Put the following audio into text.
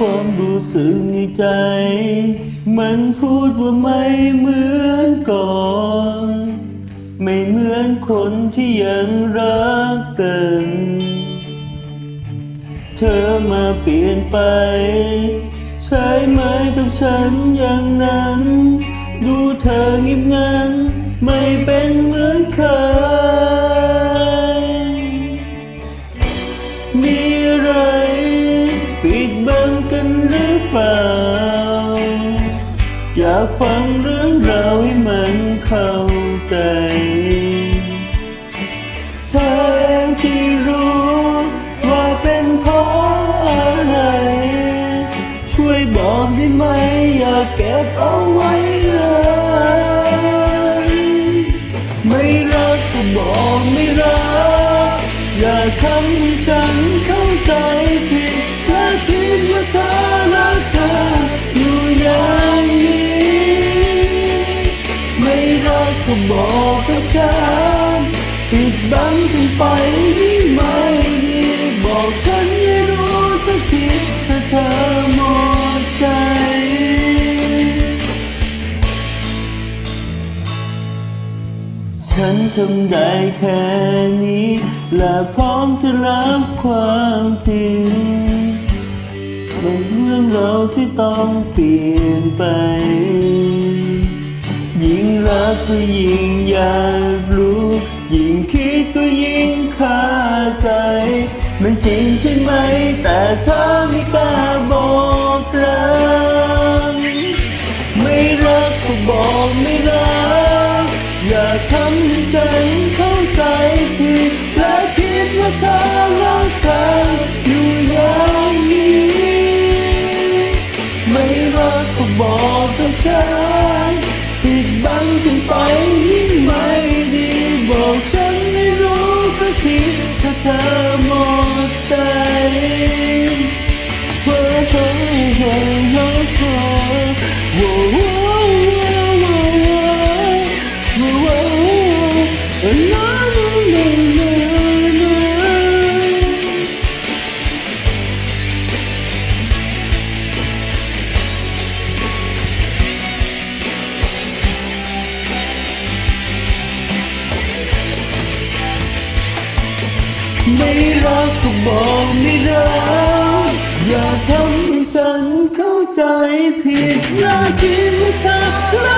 ผมรู้สึกในใจ มันพูดว่าไม่เหมือนก่อน ไม่เหมือนคนที่ยังรักกัน เธอมาเปลี่ยนไป ใช่ไหมกับฉันอย่างนั้น ดูเธองิบงัน ไม่เป็นเหมือนเคยมี อยากฟังเรื่องราวให้มันเข้าใจ เธอเองที่รู้ว่าเป็นเพราะอะไร ช่วยบอกได้ไหมอย่าเก็บเอาไว้เลย ไม่รักก็บอกไม่รัก อย่าทำให้ฉันเข้าใจผิดถ้าคิดว่าเธอรัก ก็บอกกับฉันปิดบังกันไปยิ่ไม่ดีบอกฉันให้รู้สักทีถ้าเธอหมดใจ ฉันทำได้แค่นี้ และพร้อมจะรับความจริงเป็นเรื่องเราที่ต้องเปลี่ยนไป ยิ่งรักก็ยิ่งอยากรู้ ยิ่งคิดก็ยิ่งคาใจ มันจริงใช่ไหม แต่เธอไม่กล้าบอกรักไม่รักก็บอกไม่รัก อย่าทำให้ฉันเข้าใจผิดและคิดว่าเธอรักกันอยู่อย่างนี้ ไม่รักก็บอกกับฉัน รู้สักทีถ้าเธอหมดใจ ไม่รักก็บอกไม่รักอย่าทำให้ฉันเข้าใจผิดและคิดว่าเธอรัก